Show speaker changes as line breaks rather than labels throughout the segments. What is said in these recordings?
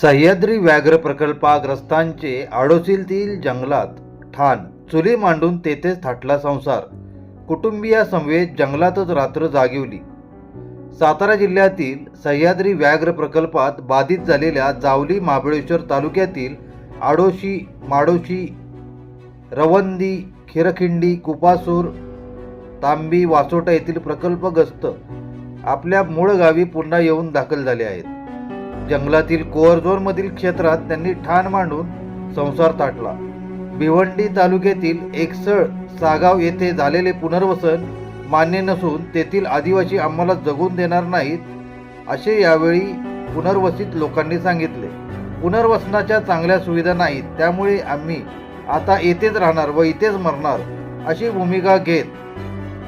सह्याद्री व्याघ्र प्रकल्पाग्रस्तांचे आडोसीतील जंगलात ठाण चुली मांडून तेथेच थाटला संसार. कुटुंबियासमवेत जंगलातच रात्र जागिवली. सातारा जिल्ह्यातील सह्याद्री व्याघ्र प्रकल्पात बाधित झालेल्या जावली महाबळेश्वर तालुक्यातील आडोशी माडोशी रवंदी खिरखिंडी कुपासूर तांबी वासोटा येथील प्रकल्पग्रस्त आपल्या मूळ गावी पुन्हा येऊन दाखल झाले आहेत. जंगलातील कोअरझोनमधील क्षेत्रात त्यांनी ठाण मांडून संसार ताटला. भिवंडी तालुक्यातील एकसळ सागाव येथे झालेले पुनर्वसन मान्य नसून तेथील आदिवासी आम्हाला जगून देणार नाहीत असे यावेळी पुनर्वसित लोकांनी सांगितले. पुनर्वसनाच्या चांगल्या सुविधा नाहीत त्यामुळे आम्ही आता येथेच राहणार व इथेच मरणार अशी भूमिका घेत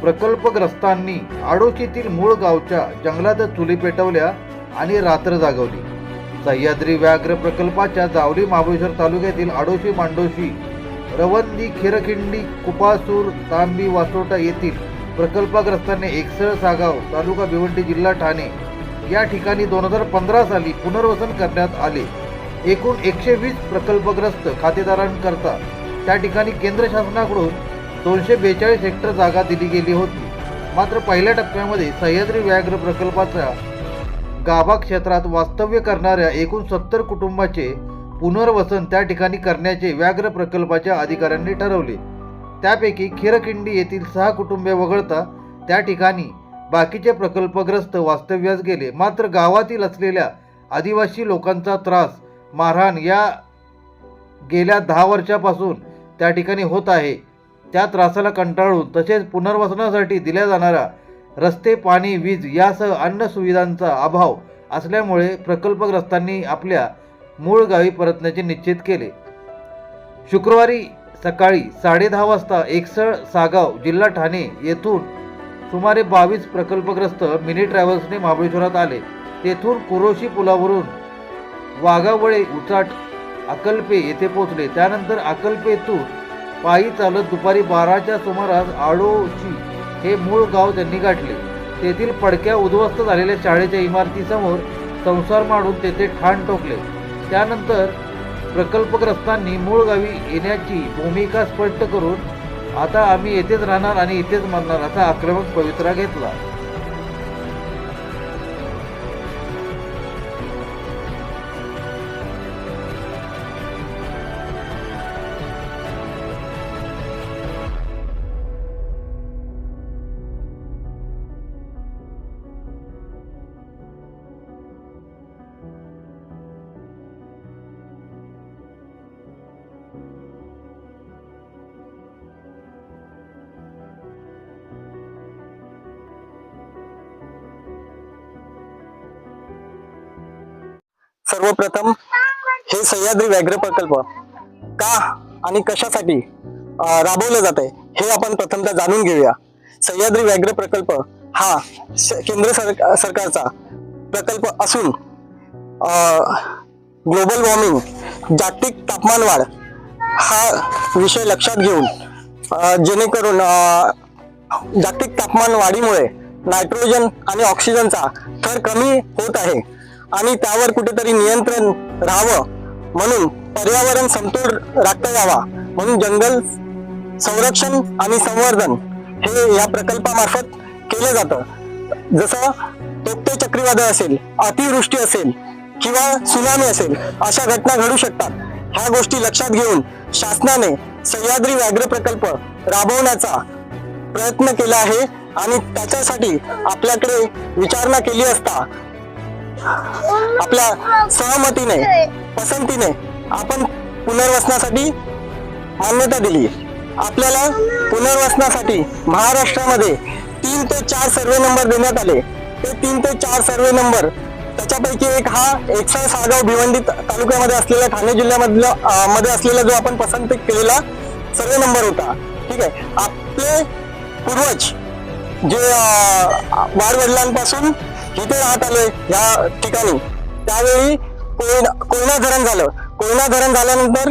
प्रकल्पग्रस्तांनी आडोशीतील मूळ गावच्या जंगलात चुली पेटवल्या आणि रात्र जागवली. सह्याद्री व्याघ्र प्रकल्पाच्या जावली महाबळेश्वर तालुक्यातील आडोशी मांडोशी रवंदी खेरखिंडी कुपासूर तांबी वासोटा येथील प्रकल्पग्रस्तांनी एकसळ सागाव तालुका भिवंडी जिल्हा ठाणे या ठिकाणी दोन हजार पंधरा साली पुनर्वसन करण्यात आले. एकूण एकशे वीस प्रकल्पग्रस्त खातेदारांकरता त्या ठिकाणी केंद्र शासनाकडून दोनशे बेचाळीस हेक्टर जागा दिली गेली होती. मात्र पहिल्या टप्प्यामध्ये सह्याद्री व्याघ्र प्रकल्पाचा गाभा क्षेत्रात वास्तव्य करणाऱ्या एकूण सत्तर कुटुंबाचे पुनर्वसन त्या ठिकाणी करण्याचे व्याघ्र प्रकल्पाच्या अधिकाऱ्यांनी ठरवले. त्यापैकी खिरखिंडी येथील सहा कुटुंबे वगळता त्या ठिकाणी बाकीचे प्रकल्पग्रस्त वास्तव्यास गेले. मात्र गावातील असलेल्या आदिवासी लोकांचा त्रास मारहाण या गेल्या दहा वर्षापासून त्या ठिकाणी होत आहे. त्या त्रासाला कंटाळून तसेच पुनर्वसनासाठी दिल्या जाणाऱ्या रस्ते पाणी वीज यासह अन्य सुविधांचा अभाव असल्यामुळे प्रकल्पग्रस्तांनी आपल्या मूळ गावी परतण्याचे निश्चित केले. शुक्रवारी सकाळी साडेदहा वाजता एकसळ सागाव जिल्हा ठाणे येथून सुमारे बावीस प्रकल्पग्रस्त मिनी ट्रॅव्हल्सने महाबळेश्वरात आले. तेथून कुरोशी पुलावरून वाघावळे उचाट अकल्पे येथे पोहोचले. त्यानंतर अकल्पेतून पायी चालत दुपारी बाराच्या सुमारास आडोची हे मूळ गाव त्यांनी गाठले. तेथील पडक्या उद्ध्वस्त झालेल्या शाळेच्या इमारतीसमोर संसार मांडून तेथे ठाण टोकले त्यानंतर प्रकल्पग्रस्तांनी मूळ गावी येण्याची भूमिका स्पष्ट करून आता आम्ही येथेच राहणार आणि इथेच मरणार असा आक्रमक पवित्रा घेतला.
सर्वप्रथम हे सह्याद्री व्याघ्र प्रकल्प का आणि कशासाठी राबवलं जात आहे हे आपण प्रथमतः जाणून घेऊया. सह्याद्री व्याघ्र प्रकल्प हा केंद्र सरकार सरकारचा प्रकल्प असून ग्लोबल वॉर्मिंग जागतिक तापमान वाढ हा विषय लक्षात घेऊन जेणेकरून जागतिक तापमान वाढीमुळे नायट्रोजन आणि ऑक्सिजनचा थर कमी होत आहे. आणि त्यावर कुठेतरी नियंत्रण राहावं म्हणून पर्यावरण समतोल राखता यावा म्हणून जंगल संरक्षण आणि संवर्धन हे या प्रकल्पामार्फत केलं जातं. जसं तोक्ते चक्रीवादळ असेल अतिवृष्टी असेल किंवा सुनामी असेल अशा घटना घडू शकतात. ह्या गोष्टी लक्षात घेऊन शासनाने सह्याद्री व्याघ्र प्रकल्प राबवण्याचा प्रयत्न केला आहे आणि त्याच्यासाठी आपल्याकडे विचारणा केली असता आपल्या सहमतीने पसंतीने आपण पुनर्वसनासाठी मान्यता दिली आपल्याला पुनर्वसनासाठी महाराष्ट्रामध्ये तीन ते चार सर्वे नंबर देण्यात आले. ते तीन ते चार सर्वे नंबर त्याच्यापैकी एक हा एकसा सागाव भिवंडी तालुक्यामध्ये असलेला ठाणे जिल्ह्यामधला मध्ये असलेला जो आपण पसंत केलेला सर्वे नंबर होता. ठीक आहे? आपले पूर्वज जे वाडवडिलांपासून जिथे इथे राहत आले या ठिकाणी. त्यावेळी कोयना कोयना धरण झालं. कोयना धरण झाल्यानंतर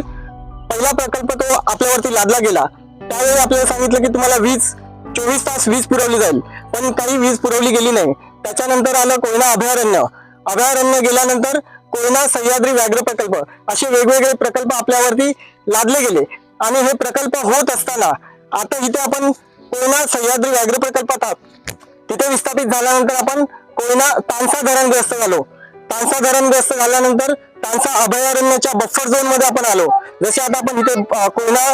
पहिला प्रकल्प तो आपल्यावरती लादला गेला. त्यावेळी आपल्याला सांगितलं की तुम्हाला वीज चोवीस तास वीज पुरवली जाईल. पण काही वीज पुरवली गेली नाही. त्याच्यानंतर आलं कोयना अभयारण्य. अभयारण्य गेल्यानंतर कोयना सह्याद्री व्याघ्र प्रकल्प असे वेगवेगळे प्रकल्प आपल्यावरती लादले गेले. आणि हे प्रकल्प होत असताना आता इथे आपण कोयना सह्याद्री व्याघ्र प्रकल्पात आहोत. तिथे विस्थापित झाल्यानंतर आपण कोयना तानसा धरणग्रस्त झालो. तानसा धरणग्रस्त झाल्यानंतर तानसा अभयारण्याच्या बफर झोनमध्ये आपण आलो. जसे आता आपण इथे कोयना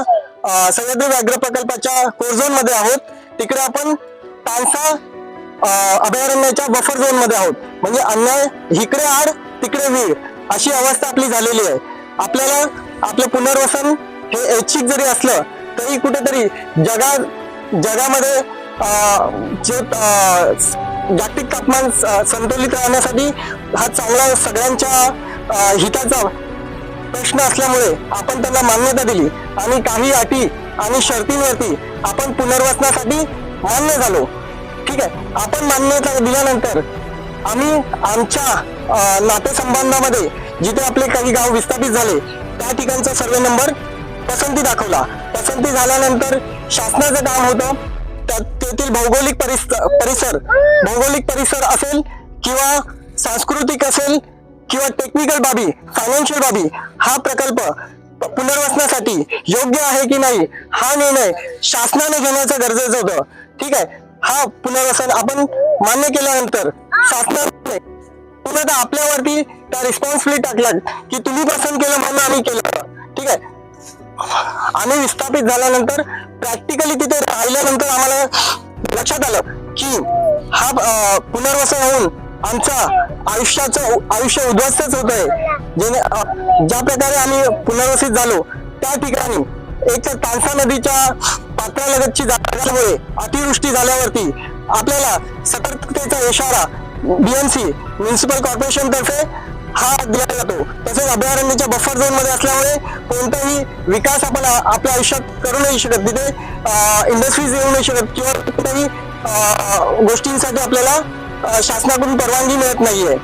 सह्याद्री व्याघ्र प्रकल्पाच्या कोर झोनमध्ये आहोत. तिकडे आपण तानसा अभयारण्याच्या बफर झोनमध्ये आहोत. म्हणजे अन्याय इकडे आड तिकडे वीर अशी अवस्था आपली झालेली आहे. आपल्याला आपलं पुनर्वसन हे ऐच्छिक जरी असलं तरी कुठेतरी जगा जगामध्ये जे जागतिक तापमान संतुलित राहण्यासाठी हा चांगला सगळ्यांच्या हिताचा प्रश्न असल्यामुळे आपण त्यांना मान्यता दिली. आणि काही अटी आणि शर्तींवरती आपण पुनर्वसनासाठी मान्य झालो. ठीक आहे? आपण मान्यता दिल्यानंतर आम्ही आमच्या नातेसंबंधामध्ये जिथे आपले काही गाव विस्थापित झाले त्या ठिकाणचा सर्वे नंबर पसंती दाखवला. पसंती झाल्यानंतर शासनाचं काम होतं. तेथील भौगोलिक परिसर भौगोलिक परिसर असेल किंवा सांस्कृतिक असेल किंवा टेक्निकल बाबी फायनान्शियल बाबी हा प्रकल्प पुनर्वसनासाठी योग्य आहे की नाही हा निर्णय शासनाने घेण्याचं गरजेचं होतं. ठीक आहे? हा पुनर्वसन आपण मान्य केल्यानंतर शासनाने पुन्हा आपल्यावरती त्या रिस्पॉन्सिबिलिटी टाकला की तुम्ही पसंत केलं म्हणून आम्ही केलं. ठीक आहे? आम्ही विस्थापित झाल्यानंतर प्रॅक्टिकली तिथे राहिल्यानंतर आम्हाला लक्षात आलं की हा पुनर्वसन होऊन आमचा आयुष्याचं आयुष्य उद्ध्वस्तच होत आहे जेणे ज्या प्रकारे आम्ही पुनर्वसित झालो त्या ठिकाणी एक तर तानसा नदीच्या पात्रालगतची जागामुळे अतिवृष्टी झाल्यावरती आपल्याला सतर्कतेचा इशारा बीएमसी म्युन्सिपल कॉर्पोरेशन तर्फे हा दिला जातो. तसेच अभयारण्याच्या बफर झोनमध्ये असल्यामुळे कोणताही विकास आपण आपल्या आयुष्यात करू नाही शकत. तिथे इंडस्ट्रीज येऊ नाही शकत किंवा कोणत्याही गोष्टींसाठी आपल्याला शासनाकडून परवानगी मिळत नाहीये.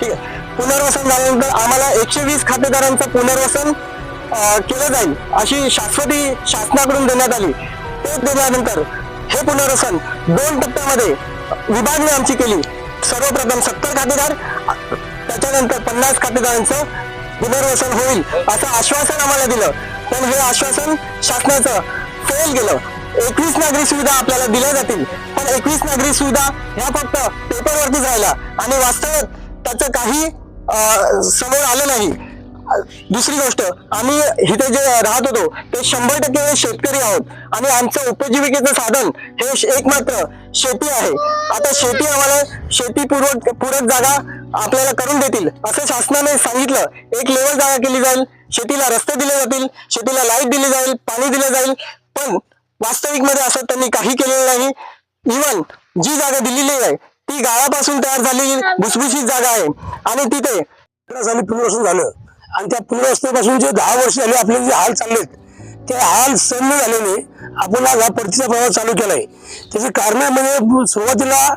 ठीक आहे. पुनर्वसन झाल्यानंतर आम्हाला एकशे वीस खातेदारांचं पुनर्वसन केलं जाईल अशी शाश्वती शासनाकडून देण्यात आली. ते दिल्यानंतर हे पुनर्वसन दोन टप्प्यामध्ये विभागणी आमची केली. सर्वप्रथम सत्तर खातेदार त्याच्यानंतर पन्नास खातेदारांचं पुनर्वसन होईल असं आश्वासन आम्हाला दिलं. पण हे आश्वासन शासनाचं फेल गेलं. एकवीस नागरी सुविधा आपल्याला दिल्या जातील. पण एकवीस नागरी सुविधा ह्या फक्त पेपरवरतीच राहिल्या. आणि वास्तवात त्याचं काही अं, समोर आलं नाही. दुसरी गोष्ट आम्ही इथे जे राहत होतो ते शंभर टक्के शेतकरी आहोत. आणि आमचं उपजीविकेचं साधन हे एकमात्र शेती आहे. आता शेती आम्हाला शेती पूर्वक पूरक जागा आपल्याला करून देतील. असं शासनाने सांगितलं. एक लेवल जागा केली जाईल. शेतीला रस्ते दिले जातील. शेतीला लाइट दिली जाईल. पाणी दिलं जाईल. पण वास्तविकमध्ये असं त्यांनी काही केलेलं नाही. इव्हन जी जागा दिलेली आहे ती गाळापासून तयार झालेली भुसभुशीत जागा आहे. आणि तिथे
पुनर्वसन झालं. आणि त्या पुनर्वसनापासून जे दहा वर्ष झाले आपले जे हाल चाललेत ते हाल सहन झाल्याने आपण आज हा परतीचा प्रवास चालू केलाय. त्याची कारण म्हणजे सुरुवातीला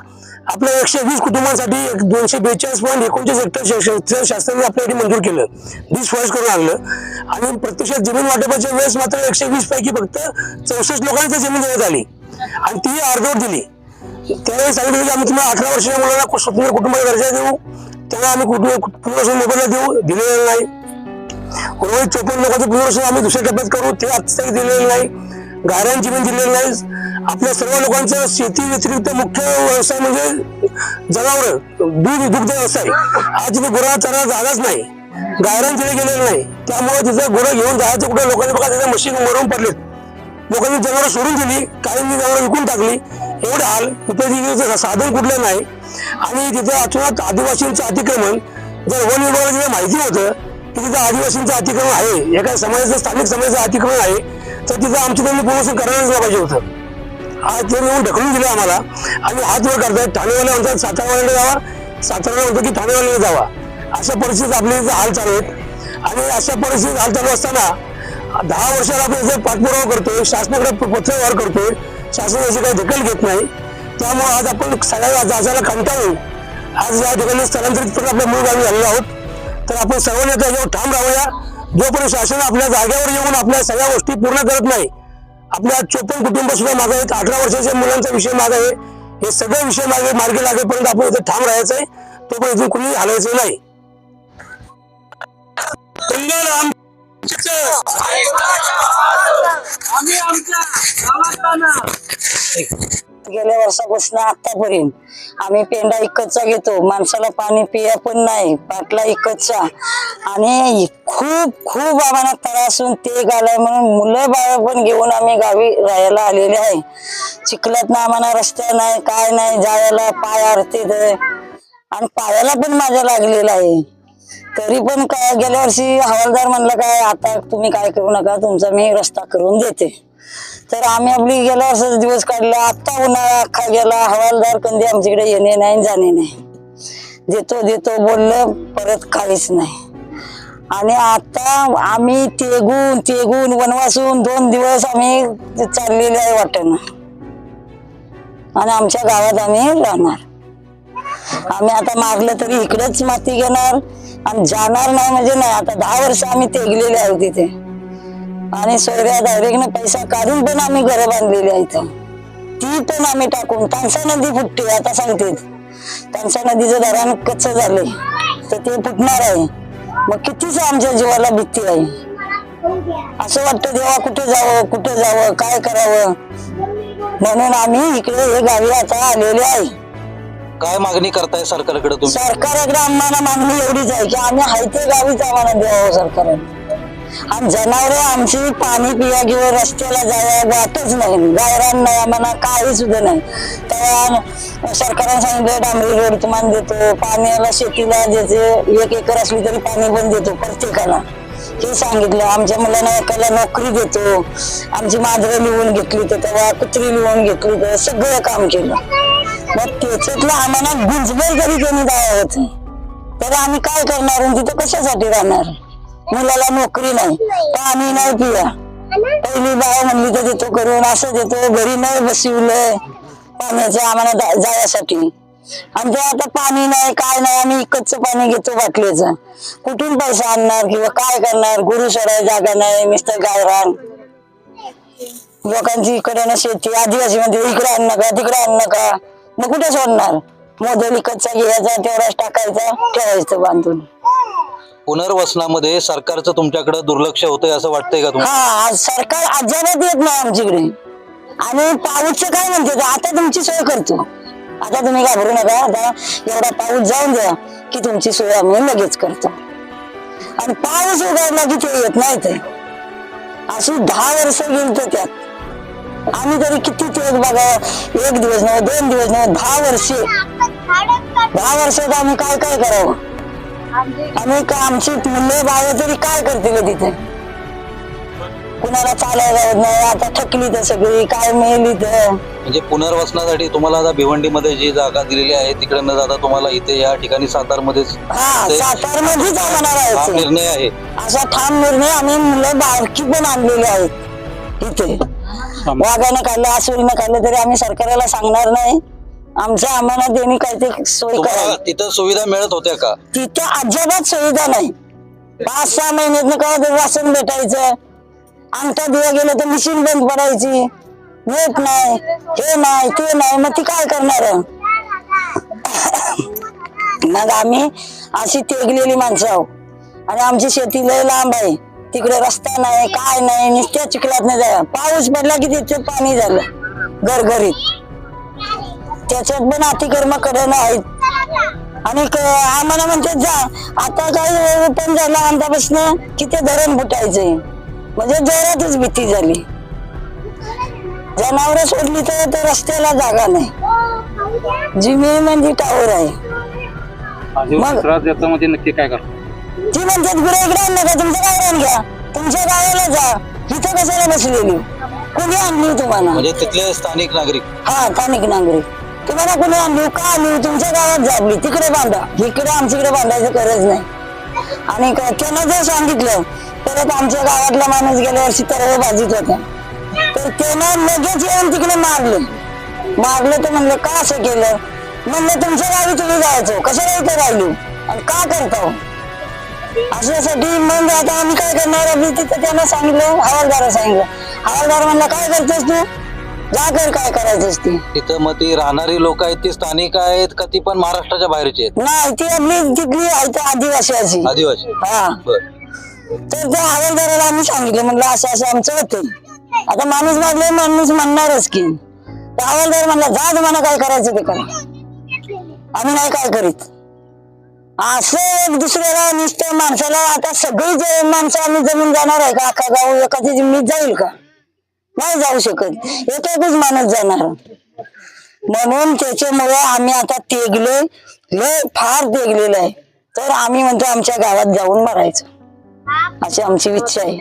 आपल्या एकशे वीस कुटुंबांसाठी एक दोनशे बेचाळीस पॉईंट एकोणचाळीस हेक्टर क्षेत्र शासनाने आपल्यासाठी मंजूर केलं. डिसफॉरेस्ट करून आणलं. आणि प्रत्यक्षात जमीन वाटपाच्या वेळेस मात्र एकशे वीस पैकी फक्त चौसष्ट लोकांना जमीन देण्यात आली. आणि ती अर्धवट दिली. त्यावेळी सांगितलं की आम्ही तुम्हाला अठरा वर्षाच्या मुलांना स्वतंत्र कुटुंबाला दर्जा देऊ. त्याला आम्ही कुटुंब पुनर्वसन मोबदला देऊ दिलेलं नाही. उर्वरित चोपन्न लोकांचं पुनर्वसन आम्ही दुसऱ्या टप्प्यात करू ते आत्ताही दिलेलं नाही. गायरान जीवन दिलेलं नाही. आपल्या सर्व लोकांचा शेती व्यतिरिक्त मुख्य व्यवसाय म्हणजे जनावर दूध दुग्ध व्यवसाय. आज तिथे गुरा चारा जागाच नाही. गायरान तिथे गेलेलं नाही. त्यामुळे तिथं गुरं घेऊन जायचं कुठे? लोकांनी बघा त्याच्या मशीन मरून पडलेत. लोकांनी जनावरं सोडून दिली काहींनी जनावरं विकून टाकली. एवढे हाल. तिथे साधन कुठलं नाही. आणि तिथे अचानक आदिवासींचं अतिक्रमण. जर वन विभागाला तिथे माहिती होतं की तिथं आदिवासींचं अतिक्रमण आहे. एका समाजाचं स्थानिक समाजाचं अतिक्रमण आहे. तर तिथं आमची त्यांनी प्रमोशन करायलाच नाही पाहिजे होतं. आज ते येऊन ढकलून दिलं आम्हाला. आम्ही हात वर करतायत. ठाणेवाले म्हणतात सातारावाल्याला जावा. साताराला म्हणतो की ठाणेवाल्याला जावा. अशा परिस्थितीत आपले हाल चालू आहेत. आणि अशा परिस्थितीत हाल चालू असताना दहा वर्षाला आपण इथे पाठपुरावा करतोय शासनाकडे पत्रव्यवहार करतोय. शासन याची काही दखल घेत नाही. त्यामुळे आज आपण सगळ्या जाजाला कंटाळून आज या ठिकाणी स्थलांतरित करून आपल्या मूळ गावी झालेलो आहोत. तर आपण सर्वांनी त्याच्यावर ठाम राहूया. जोपर्यंत शासन आपल्या जागेवर येऊन आपल्या सगळ्या गोष्टी पूर्ण करत नाही आपल्या चोपन्न कुटुंब सुद्धा मागे आहेत अठरा वर्षाच्या मुलांचा विषय मागे आहे हे सगळे विषय मागे मार्गी लागेपर्यंत आपण इथे ठाम राहायचं आहे तोपर्यंत इथून कुणी हलायचं नाही. जंगल आमचं
गेल्या वर्षापासून आतापर्यंत आम्ही पेंडा इकतचा घेतो. माणसाला पाणी पिया पण नाही बाटला इकतचा. आणि खूप खूप आम्हाला त्रासून ते घालाय म्हणून मुलं बाळ पण घेऊन आम्ही गावी राहायला आलेले आहे. चिखलात ना आम्हाला रस्त्या नाही काय नाही जायला पाय आरतीत आणि पायाला पण माझ्या लागलेला आहे. तरी पण काय गेल्या वर्षी हवालदार म्हणलं काय आता तुम्ही काय करू नका तुमचा मी रस्ता करून देते. तर आम्ही आपली गेल्या वर्षाचा दिवस काढला. आत्ता उन्हाळा अख्खा गेला. हवालदार कधी आमच्याकडे येणे नाही आणि जाणे नाही. देतो देतो बोललं परत काहीच नाही. आणि आता आम्ही तेगून तेगून वनवासून दोन दिवस आम्ही चाललेले आहे वाटेनं. आणि आमच्या गावात आम्ही राहणार. आम्ही आता मागलं तरी इकडेच माती घेणार. आणि जाणार नाही म्हणजे नाही. आता दहा वर्ष आम्ही तेगलेले आहोत तिथे आणि सोयऱ्या डायरेक्टनं पैसा काढून पण आम्ही घरं बांधलेली आहेत. ती पण आम्ही टाकून तानसा नदी फुटते आता सांगते. तानसा नदीचं धरण कच्च झालंय. तर ते फुटणार आहे. मग कितीच आमच्या जीवाला भीती आहे? असं वाटतं देवा कुठे जावं कुठे जावं काय करावं? म्हणून आम्ही इकडे हे गावी आता आलेले आहे.
काय मागणी करताय सरकारकडे तुम्ही?
सरकारकडे आम्हाला मागणी एवढीच आहे की आम्ही हाय ते गावीच आम्हाला द्यावं सरकारने आणि जनावर आमची पाणी पिया किंवा रस्त्याला जाया जातच नाही. गायरान नाही आम्हाला काही सुद्धा नाही. तेव्हा सरकारने सांगितलं डांबरी रोड तुम्हाला देतो पाण्याला शेतीला ज्याचे एक एकर असली तरी पाणी पण देतो प्रत्येकाला. हे सांगितलं. आमच्या मुलांना एकाला नोकरी देतो. आमची मांजरं लिहून घेतली तर तेव्हा कुत्री लिहून घेतली तर सगळं काम केलं. मग त्याच्यातलं आम्हाला गुंजभर जरी कोणी जायचं होत तर आम्ही काय करणार? तिथं कशासाठी राहणार? मुलाला नोकरी नाही पाणी नाही पिया. पहिली बाय म्हणली तर देतो करून असं देतो घरी नाही बसवलंय. पाण्याचं आम्हाला जा- जायसाठी. आणि ते आता पाणी नाही काय नाही आम्ही इकडचं पाणी घेतो बाटलीचं. कुठून पैसा आणणार किंवा काय करणार? गुरु सोडाय जागा नाही मिस्टर गायरान. लोकांची इकडे ना शेती आदिवासी मध्ये इकडे आण नका तिकडे आण नका. मग कुठे सोडणार? मोदल इकडचा घ्यायचा तेवढाच टाकायचा ठेवायचं बांधून.
पुनर्वसनामध्ये सरकारचं तुमच्याकडे दुर्लक्ष होतंय असं वाटतंय का तुम्हाला?
हा आज सरकार अजिबात येत नाही आमच्याकडे. आणि पाऊसचं काय म्हणते ते, आता तुमची सोय करतो. आता तुम्ही घाबरू नका आता एवढा पाऊस जाऊन द्या की तुमची सोय आम्ही लगेच करतो. आणि पाऊस उघडला की ते येत नाही ते. अशी दहा वर्ष गेलतो त्यात. आम्ही तरी किती ते बघा एक दिवस नव्हे दोन दिवस नव्हे दहा वर्षे. दहा वर्षात आम्ही काय काय करावं? आम्ही का आमची मुलं बाळ तरी काय करतील तिथे? कुणाला चालायला जात नाही आता थकली तर सगळी काय मेली तर
म्हणजे पुनर्वसनासाठी तुम्हाला आता भिवंडीमध्ये जी जागा दिलेली आहे तिकडे न जाता तुम्हाला इथे या ठिकाणी सातारमध्येच
हा
ते-
सातार
हा
राहायचं
निर्णय आहे.
असा ठाम निर्णय आम्ही मुलं बारकी पण आणलेली आहेत इथे. वाघानं काढलं आसुरीनं काढलं तरी आम्ही सरकारला सांगणार नाही. आमचं आम्हाला त्यांनी काय ते सोय
तुम्हाला
करा
तिथं सुविधा मिळत होत्या का?
तिथे अजिबात सुविधा नाही. पाच सहा महिन्यात का ते राशन भेटायचं. अंगठा दिवा गेलं तर मशीन बंद पडायची. नेट नाही हे नाही ते नाही. मग ती काय करणार? मग आम्ही अशी तेगलेली माणसं आहो आणि आमची शेती लय लांब आहे. तिकडे रस्ता नाही काय नाही नुसत्या चिखलात नाही जाय पाऊस पडला की तिथे पाणी झालं. घरघरीत. त्याच्यात पण अतिक्रमकडे आहेत. आणि आम्हाला म्हणते जा आता काय ओपन झाला आमच्यापासून की ते धरण फुटायचंय. म्हणजे जोरातच भीती झाली. जनावर सोडली तर रस्त्याला जागा नाही. जिमी म्हणजे टावर आहे. मग
म्हणजे नक्की काय करतो?
ती म्हणतात गुरे इकडे नका तुमचं गावरान घ्या. तुमच्या गावाला जा. इथं कशाला बसलेली? कोणी आणली तुम्हाला?
म्हणजे तिथले स्थानिक नागरिक.
हा स्थानिक नागरिक. तुम्हाला कुणी आणली का आली तुमच्या गावात जागली तिकडे बांधा. इकडे आमच्याकडे बांधायची गरज नाही. आणि त्यानं जर सांगितलं परत आमच्या गावातला माणूस गेल्या वर्षी तरव भाजीत होता. तर त्यानं लगेच येऊन तिकडे मारलं. मारलं तर म्हणलं का असं केलं? म्हणलं तुमच्या गावी तुम्ही जायचो. कशाला इथे राहिलो? आणि का करतो हो? अशासाठी मग आता आम्ही काय करणार? आम्ही तिथं त्यांना सांगितलं हवालदार सांगितलं. हवालदार म्हणला काय करतेस तू? जा कर काय करायचंस ते
तिथं मग ती राहणारी लोक आहेत ती स्थानिक आहेत का ती पण महाराष्ट्राच्या बाहेरची आहेत?
नाही ती आपली तिथली आहे ती आदिवासी
आदिवासी.
हा.
बर.
तर त्या हवालदाराला आम्ही सांगितलं म्हणलं असं असं आमचं होतं आता माणूस मागले माणूस म्हणणारच की. तर हवालदार म्हणला जा तुम्हाला काय करायचं ते करा. आम्ही नाही काय करीत. असं एक दुसऱ्याला नुसतं माणसाला आता सगळी जे माणसं आम्ही जमीन जाणार आहे का अख्खा गाव एखादी जमीन जाईल का? नाही जाऊ शकत. एक एकच माणूस जाणार. म्हणून त्याच्यामुळे आम्ही आता तेगलोय. लय फार तेगलेलं आहे. तर आम्ही म्हणतो आमच्या गावात जाऊन मरायचं. अशी आमची इच्छा आहे.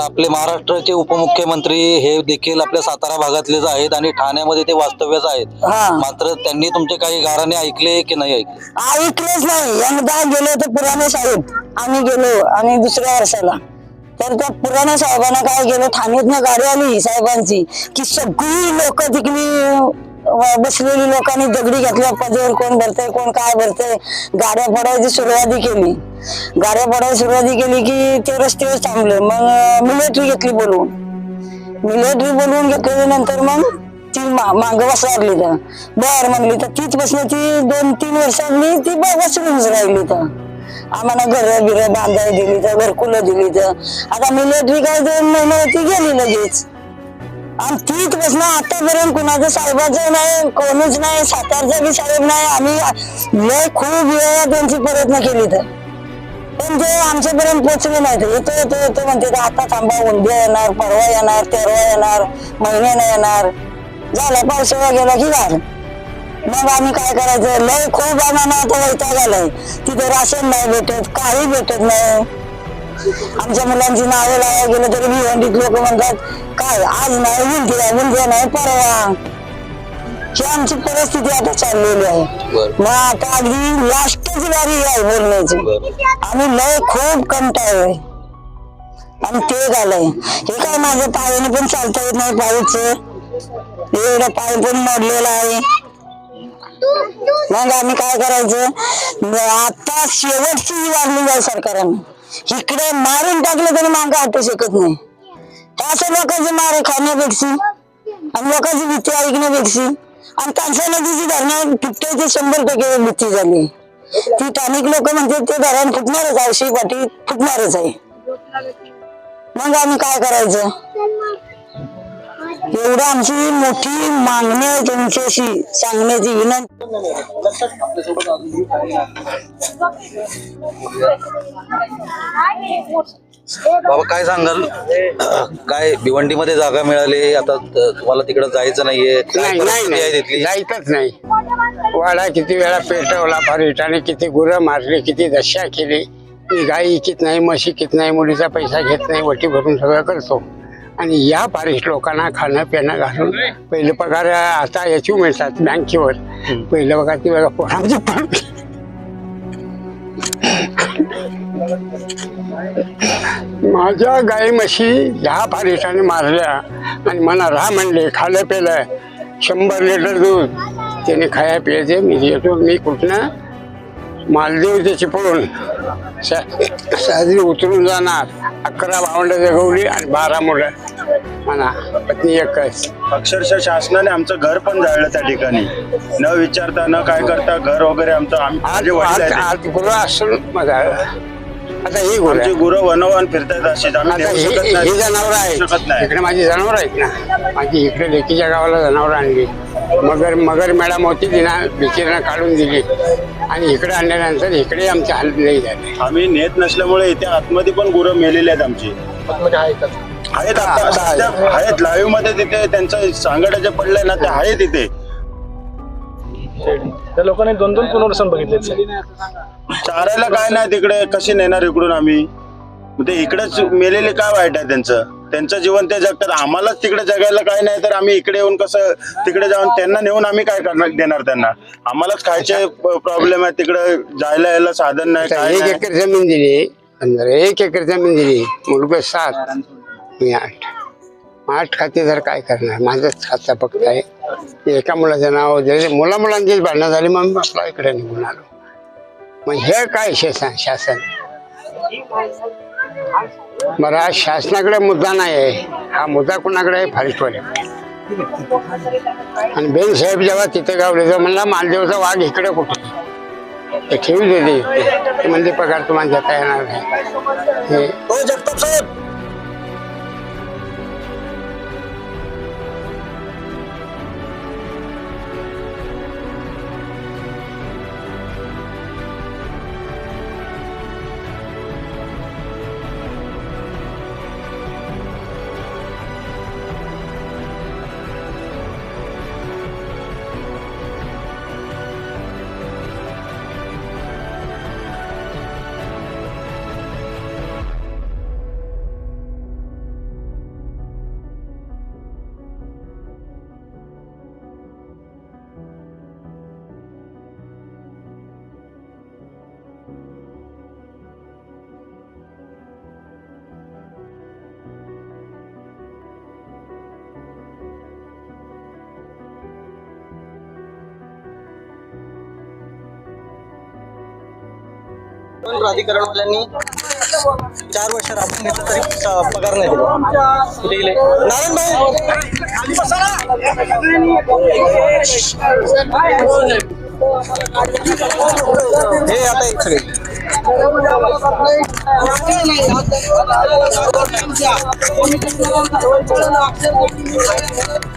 आपले महाराष्ट्राचे उपमुख्यमंत्री हे देखील आपल्या सातारा भागातलेच आहेत आणि ठाण्यामध्ये ते वास्तव्याच आहेत.
हा.
मात्र त्यांनी तुमचे काही गाराने ऐकले की नाही ऐकले?
ऐकलंच नाही. एकदा गेलो होतो पुराणे साहेब आम्ही गेलो आणि दुसऱ्या वर्षाला. तर त्या पुराणे साहेबांना काय केलं? ठाण्यातनं गाडी आली साहेबांची की सगळी लोक तिकडे बसलेली लोकांनी दगडी घेतल्या. पदेवर कोण भरतय कोण काय भरतय? गाड्या पडायची सुरुवाती केली. गाड्या पडायची सुरुवाती केली की ते रस्त्यावर थांबले. मग मिलिटरी घेतली बोलवून. मिलिटरी बोलवून घेतल्यानंतर मग ती मा- मागं तर बर म्हणली तर तीच बसली ती दोन तीन वर्षांनी ती ब- बसूनच राहिली तर आम्हाला घर बिर बांधायला दिली तर घरकुलं दिली तर आता मिलिटरी काय दोन महिने होती गेली लगेच. आणि तीच बसणं आतापर्यंत कुणाचं साहेबाचं नाही कोणीच नाही सातारचा बी साहेब नाही. आम्ही लय खूप वेळा त्यांची प्रयत्न केली तर. पण ते आमच्यापर्यंत पोचले नाहीत. येतो येतो येतो म्हणते आता थांबा उद्या येणार परवा येणार तेरवा येणार महिन्याने येणार. झाला पावसाळा गेला की झालं. मग आम्ही काय करायचं? लय खूप आम्हाला आता वैताग आलाय तिथे राशन नाही भेटत काही भेटत नाही. आमच्या मुलांची नावे लावायला गेलं तरी भिवंडीत लोक म्हणतात काय आज नाही उलट्या उलट्या नाही परवा. ही आमची परिस्थिती आता चाललेली आहे. मग आता अगदी लास्टच वारी आहे बोलण्याची. आम्ही लय खूप कंटाळलोय. आणि ते झालंय. हे काय माझ्या पायाने पण चालता येत नाही पायच. एवढं पाय पण मोडलेला आहे. मग आम्ही काय करायचं? आता शेवटची वाढली जाईल सरकारने. इकडे मारून टाकलं तरी मागं हटू शकत नाही. असं लोकांची मारे खाण्यापेक्षी आणि लोकांची भीती ऐकण्यापेक्षी आणि तांसा नदीची धरणं फुटते ते शंभर टक्के भीती झाली. ती स्थानिक लोक म्हणते ते धरण फुटणारच आहे औषधी पाठी फुटणारच आहे. मग आम्ही काय करायचं? एवढं आमची मोठी मागणी आहे तुमच्याशी सांगण्याची विनंती.
बाबा काय सांगाल? काय भिवंडीमध्ये जागा मिळाली? आता त- तुम्हाला तिकडे जायचं नाहीये.
नाही नाही
तिथली?
जायचंच नाही. वाडा किती वेळा पेटवला फारीटाने किती गुरं मारली किती दशा केली. गाई इकीत नाही म्हशी इकीत नाही मुलीचा पैसा घेत नाही वटी भरून सगळं करतो. आणि या फारिस्ट लोकांना खाणं पिणं घालून पहिले पगार आता याची मिळतात बँकेवर. पहिलं बघा ती बघा पोरांची पण. माझ्या गाई म्हशी ह्या फारिस्टाने मारल्या आणि मला राहा म्हणले खाल्लं पेलं. शंभर लिटर दूध. त्याने खाया प्यायचे मी येतो मी कुठनं मालदेव त्याची पळून साजरी उतरून जाणार. अकरा भावंड जगवली आणि बारा मुलं. म्हणा पत्नी एकच.
अक्षरशः शासनाने आमचं घर पण जाळलं त्या ठिकाणी. न विचारता न काय करता घर वगैरे आमचं आम-
आज
माझे वडील
आज
आहेत.
आज गुरु असून आता ही गुरु
आमची गुरं वनवन फिरतायत अशीच आम्ही
आता
नेऊ
ही
शकत
ही
नाही.
जनावर
शकत
आहेत
नाही.
इकडे माझी जनावर आहेत ना. माझी इकडे लेकीच्या गावाला जनावर आणली. मगर मगर मॅडम होती तिनं बिचारीनं काढून दिली. आणि इकडे आणल्यानंतर इकडे आमचे हाल नाही झाले.
आम्ही नेत नसल्यामुळे इथे आतमध्ये पण गुरं मेलेली आहेत आमची. आहेत. आता आहेत. लाईव्हमध्ये तिथे त्यांचं सांगाड्याचे पडलंय ना ते आहेत तिथे.
त्या लोकांनी दोन दोन पुनर्वसन बघितले
चारायला काय नाही तिकडे कशी नेणार इकडून आम्ही? मग ते इकडेच मेलेले काय वाईट आहे त्यांचं? त्यांचं जीवन ते जगतात. आम्हालाच तिकडे जगायला काय नाही तर आम्ही इकडे येऊन कसं तिकडे जाऊन त्यांना नेऊन आम्ही काय करणार देणार त्यांना? आम्हालाच खायचे प्रॉब्लेम आहे तिकडे जायला यायला साधन नाही काय
एक. एकर जमीन दिली. पंधरा एक एकर जमीन दिली. मुलगा सात. मी आठ. आठ खाते तर काय करणार? माझंच खाता फक्त आहे. एका मुलाचं नाव जरी मुला मुलांचीच भांडणं झाली मग आपला इकडे निघून आलो. मग हे काय शासन शासन? बरं आज शासनाकडे मुद्दा नाही आहे. हा मुद्दा कोणाकडे आहे? फारिस्टवाल्याकडे आणि बेन साहेब जेव्हा तिथे गावले तर म्हणला मालदेवचा वाघ इकडे कुठे? ते ठेवी देते ते म्हणजे पगार तुम्हाला घेता येणार नाही. हे
हो जगताप साहेब. प्राधिकरणवाल्यांनी चार वर्ष राबून घेतलं तरी पगार नाही दिला. नारायण भाऊ! हे आता एक सगळे.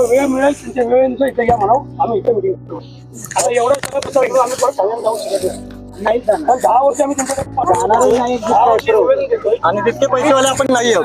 वेळ मिळेल त्यांच्या वेळेनुसार इथे या म्हणावं आम्ही इथे मिटिंग करू आता एवढं सगळं कसं इकडं आम्ही परत ठाण्याला जाऊ शकत नाही नाही दहा वर्ष आम्ही तुमच्याकडे दहा वर्ष
आणि तितके पैसेवाले आपण नाही आहोत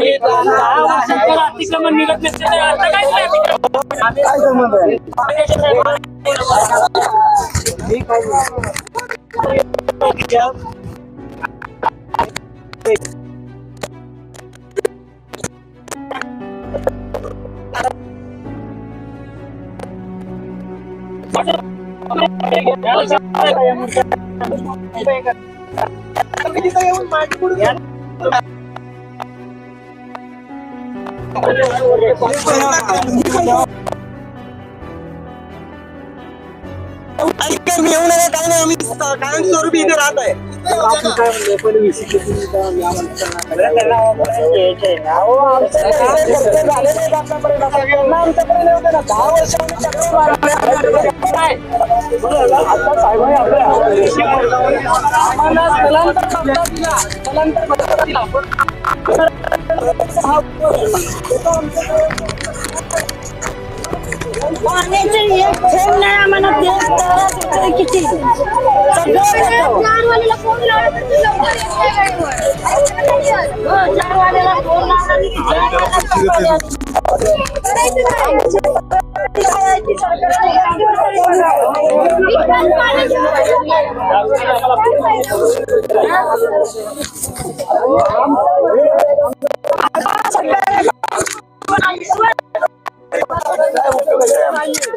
दहा वर्ष झाली दहा वर्षात जर अतिक्रमण निघत नसेल तर आता काय ते अतिक्रमण? आम्ही-
ऐका मी येऊ नये काही नाही आम्ही कायमस्वरूपी इथे राहत आहे
स्थलांतर दिला स्थलांतर दिला.
पाण्याचे एक थेंब नाही आम्हाला देत त्रास होतोय किती सगळं देतो. हो, चार वाजेला फोन लावला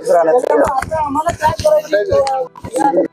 राहण्याचं
आम्हाला काय राहणार